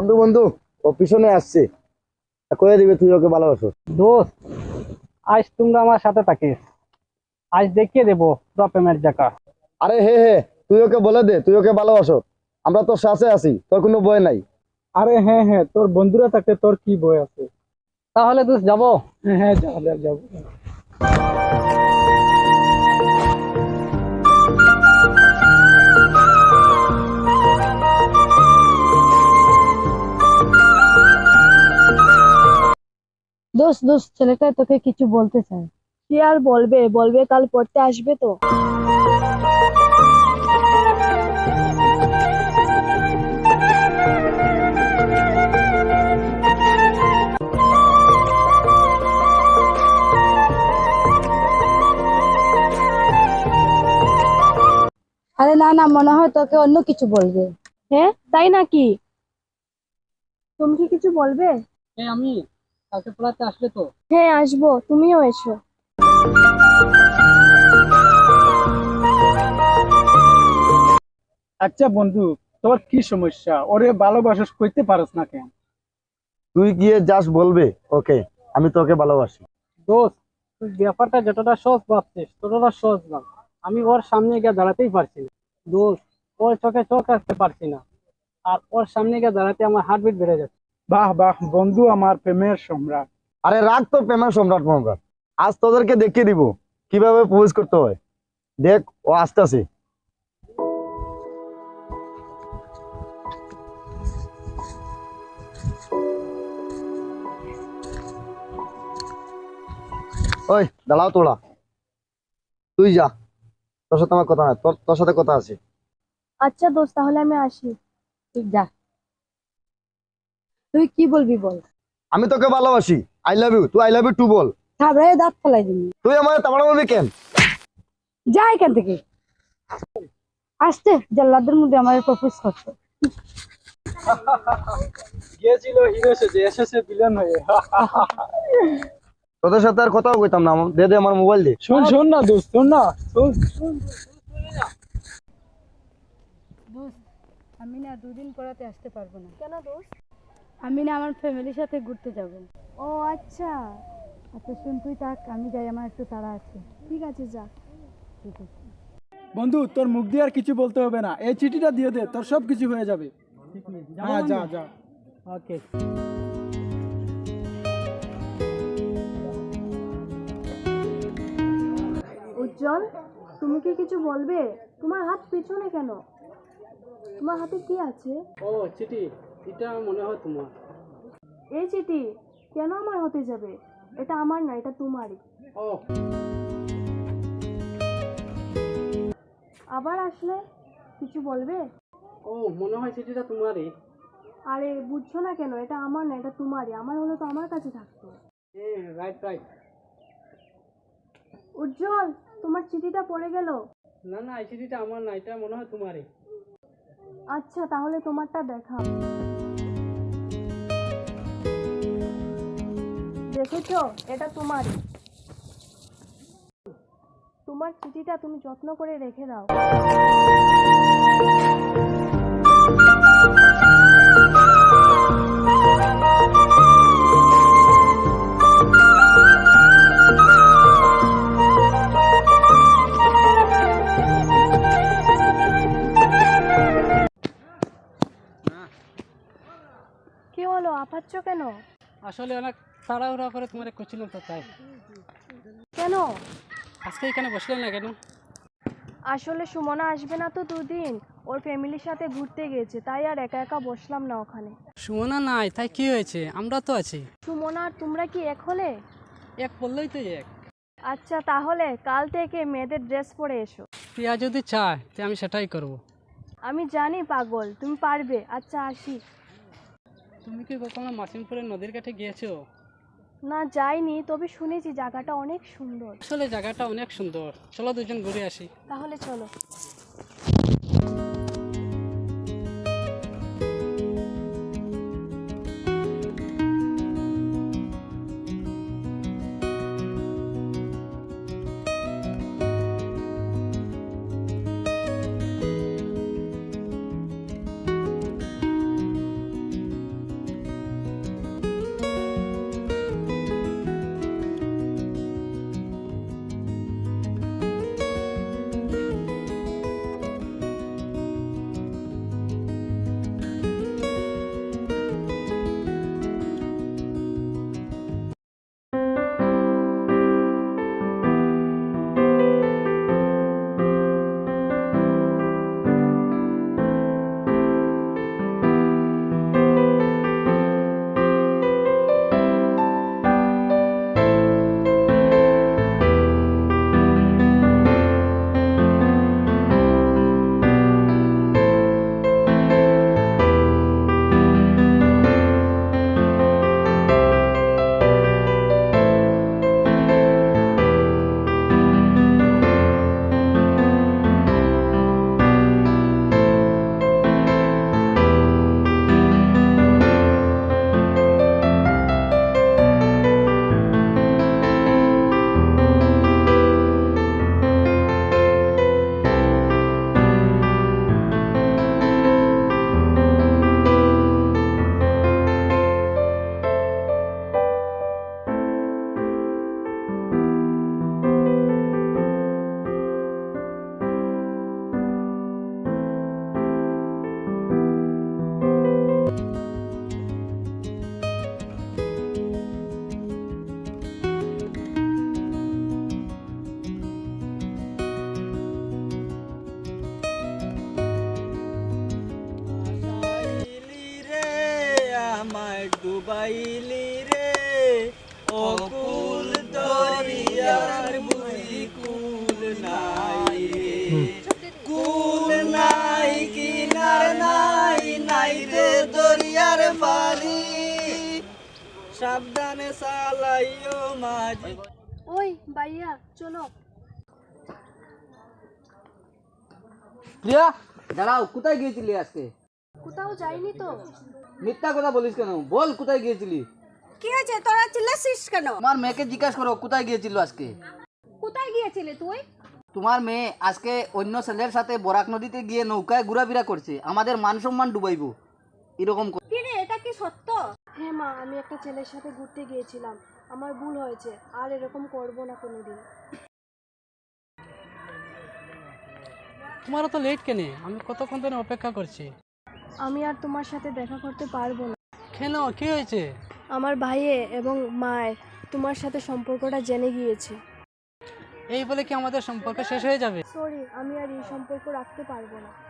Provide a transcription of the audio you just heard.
বন্ধু বন্ধু ও পিছনে আসছে। কয়ে দিবে তুই ওকে ভালোবাসো। দোস্ত আজ তোমরা আমার সাথে থাকিস। আজ দেখিয়ে দেবো পুরো প্রেমের জায়গা আরে হে হে তুই ওকে বলে দে তুই ওকে ভালোবাসো। আমরা তোর সাথে আছি তোর কোনো বই নাই। আরে হ্যাঁ হ্যাঁ তোর বন্ধুরা থাকতে তোর কি বই আছে? তাহলে দোস্ত যাব। হ্যাঁ হ্যাঁ যাব যাব। দোস্ত দোস্ত ছেলেটা তোকে কিছু বলতে চায়। কি আর বলবে বলবে কাল পড়তে আসবে তো। আরে না না, মনে হয় তোকে অন্য কিছু বলবে। হ্যাঁ তাই নাকি? তুমি কি কিছু বলবে? হ্যাঁ আমি। কালকে পড়াতে আসবে তো? হ্যাঁ আসব। তুমিও এসো। আচ্ছা বন্ধু তোর কি সমস্যা? ওরে ভালোবাসা কইতে পারস না কেন? তুই গিয়ে যাস বলবে ওকে? আমি তোকে ভালোবাসি। দোস্ত তুই ব্যাপারটা যতটা সহজ ভাবছিস ততটা সহজ না। আমি ওর সামনে গিয়ে দাঁড়াতেই পারছি না। দোস্ত ওর চোখে চোখ আসতে পারছি না। আর ওর সামনে গিয়ে দাঁড়াতে আমার হার্টবিট বেড়ে যাচ্ছে। বাহ বাহ বন্ধু আমার প্রেমের সম্রাট। আরে রাগ তোর প্রেমের সম্রাট সম্রাট আজ তোদেরকে দেখিয়ে দিব কীভাবে প্রপোজ করতে হয়। দেখ ও আসতেছে ওই দাঁড়াও তোরা তুই যা। তোর সাথে আমার কথা নাই তোর তোর সাথে কথা আছে। আচ্ছা দোস্ত তাহলে আমি আসি। তুই যা। তুই কি বলবি বল? আমি তোকে ভালোবাসি। আই লাভ ইউ তুই আই লাভ ইউ টু বল। থাবড়ায় দাঁত ফেলাই দিবি। তুই আমার তামাড়া বলবি কেন? যা এখান থেকে। আসতে জল্লাদের মধ্যে আমার প্রপোজ করতো। গিয়েছিল হিরো সেজে এসেছে ভিলেন হয়ে। তোদের সাথে আর কথাও কইতাম না। দে দে আমার মোবাইল দে। শোন শোন না দোস্ত শোন না শোন। আমি না দুদিন পড়াতে আসতে পারব না। কেন দোস্ত? আমি না আমার ফ্যামিলির সাথে ঘুরতে যাব। ও আচ্ছা। আচ্ছা শুন তুই থাক আমি যাই আমার একটু তাড়া আছে। ঠিক আছে যা। ঠিক আছে। বন্ধু তোর মুখ দিয়ে আর কিছু বলতে হবে না। এই চিঠিটা দিয়ে দে তোর সব কিছু হয়ে যাবে। হ্যাঁ যা যা। ওকে। উজ্জ্বল তুমি কি কিছু বলবে? তোমার হাত পিছনে কেন? তোমার হাতে কি আছে? ও চিঠি। এটা মনে হয় তোমার। এই চিঠি কেন আমার হতে যাবে? এটা আমার না এটা তোমারই। ও। আবার আসলে কিছু বলবে? ও মনে হয় চিঠিটা তোমারই। আরে বুঝছ না কেন? এটা আমার না এটা তোমারই। আমার হলো তো আমার কাছে থাকতো। হ্যাঁ রাইট রাইট উজ্জ্বল তোমার চিঠিটা পড়ে গেল? না না এই চিঠিটা আমার না এটা মনে হয় তোমারই। আচ্ছা তাহলে তোমারটা দেখাও দেখেছ এটা তোমারই। তোমার চিঠিটা তুমি যত্ন করে রেখে দাও। কি হলো আপাচ্ছ কেন? আসলে অনেক তাড়াহুড়া করে তোমার করছিলাম তো তাই। কেন? আজকে এখানে বসলে না কেন? আসলে সুমনা আসবে না তো দুদিন। ওর ফ্যামিলির সাথে ঘুরতে গেছে তাই আর একা একা বসলাম না ওখানে। সুমনা নাই তাই কি হয়েছে? আমরা তো আছি। সুমনা আর তোমরা কি এক হলে? এক বললেই তো এক। আচ্ছা তাহলে কাল থেকে মেয়েদের ড্রেস পরে এসো। প্রিয়া যদি চায় তো আমি সেটাই করব। আমি জানি পাগল তুমি পারবে। আচ্ছা আসি। তুমি কি কখনো মাসিমপুরের নদীর কাছে গিয়েছো? না যাইনি তবে শুনেছি জায়গাটা অনেক সুন্দর। আসলে জায়গাটা অনেক সুন্দর। চলো দুজন ঘুরে আসি। তাহলে চলো। ডুবাইলি রে অকুল দরিয়ার বুঝি কুল নাই রে। কুল নাই কিনার নাই নাই রে দরিয়ার পানি সাবধানে চালাইও মাঝি। ওই ভাইয়া চলো। প্রিয়া দাঁড়াও কোথায় গিয়েছিলি আজকে? কোথাও যাইনি তো। মিথ্যা কথা বলিস কেন? বল কোথায় গিয়েছিলি? কি হয়েছে? তোরা চিল্লাছিস কেন? তোমার মেয়েকে জিজ্ঞাসা করো কোথায় গিয়েছিল আজকে? কোথায় গিয়েছিলে তুই? তোমার মেয়ে আজকে অন্য ছেলের সাথে বরাক নদীতে গিয়ে নৌকায় ঘোরাফেরা করছে। আমাদের মান সম্মান ডুবাইবো। এরকম করে। রে এটা কি সত্য? হ্যাঁ মা আমি একটা ছেলের সাথে ঘুরতে গিয়েছিলাম। আমার ভুল হয়েছে আর এরকম করব না কোনোদিন। তোমার তো লেট কেন? আমি কতক্ষণ ধরে অপেক্ষা করছি? আমি আর তোমার সাথে দেখা করতে পারব না। কেন? কি হয়েছে? আমার ভাইয়ে এবং মায়ের তোমার সাথে সম্পর্কটা জেনে গিয়েছে। এই বলে কি আমাদের সম্পর্ক শেষ হয়ে যাবে? সরি আমি আর এই সম্পর্ক রাখতে পারব না।